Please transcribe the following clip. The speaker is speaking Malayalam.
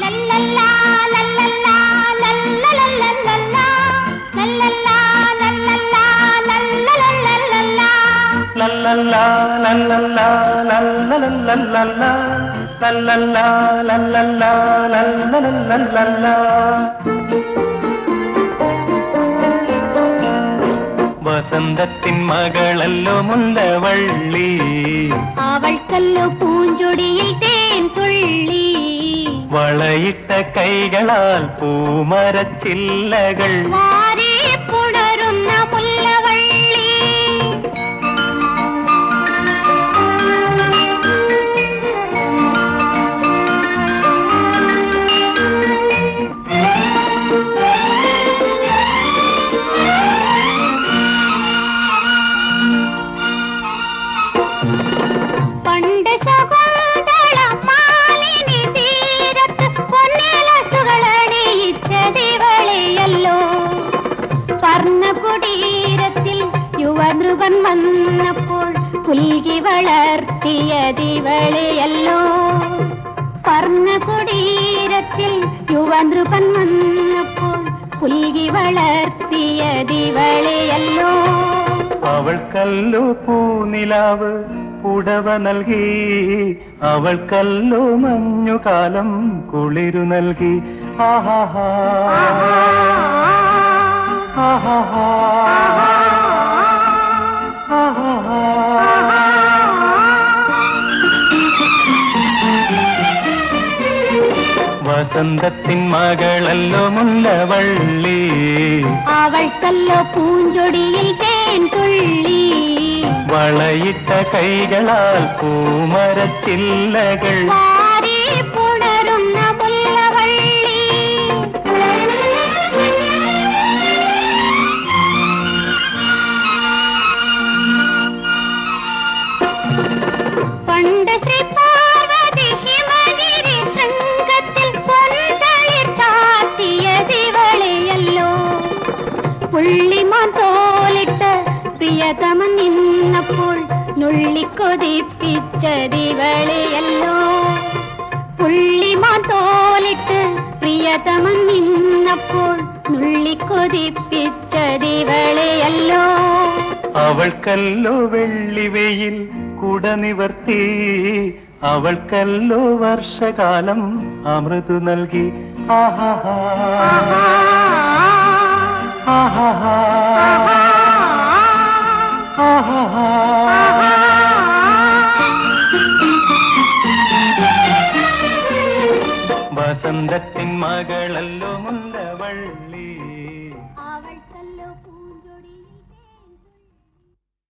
லல்லல்லா லல்லல்லா லல்லல்லல்லல்லா லல்லல்லா லல்லல்லா அவள் ലല്ലല്ലാ, ലല്ലലല്ലല്ലല്ലാ. വസന്തത്തിൻ മകളല്ലോ മുല്ലവള്ളി അവൾക്കല്ലോ പൂഞ്ചൊടിയിൽ തേൻ വന്നപ്പോൾ പുൽകി വളർത്തിയതിവളെയല്ലോ കുടീരത്തിൽ യുവനൃപൻ വന്നപ്പോൾ പുൽകി വളർത്തിയതിവളെയല്ലോ അവൾക്കല്ലോ പൂനിലാവ് ഉടവ നൽകി. അവൾക്കല്ലോ മഞ്ഞുകാലം കുളിരു നൽകി. ആഹാഹാ ആഹാഹാ വസന്തത്തിൻ മകളല്ലോ മുല്ലവള്ളി. അവൾക്കല്ലോ പൂഞ്ചൊടിയിൽ തേൻ തുള്ളി. വളയിട്ട കൈകളാൽ പൂമരച്ചില്ലകൾ. പുള്ളിമാൻ തോലിട്ട് പ്രിയതമൻ നിന്നപ്പോൾ നുള്ളിക്കൊതിപ്പിച്ചതിവളെയല്ലോ പുള്ളിമാൻ തോലിട്ട് പ്രിയതമൻ നിന്നപ്പോൾ നുള്ളിക്കൊതിപ്പിച്ചതിവളെയല്ലോ അവൾക്കല്ലോ വെള്ളിവെയിൽ കുട നിവർത്തി. അവൾക്കല്ലോ വർഷകാലം അമൃതു നൽകി. ആഹാഹാ വസന്തത്തിൻ മകളല്ലോ മുല്ലവള്ളി അവൾക്കല്ലോ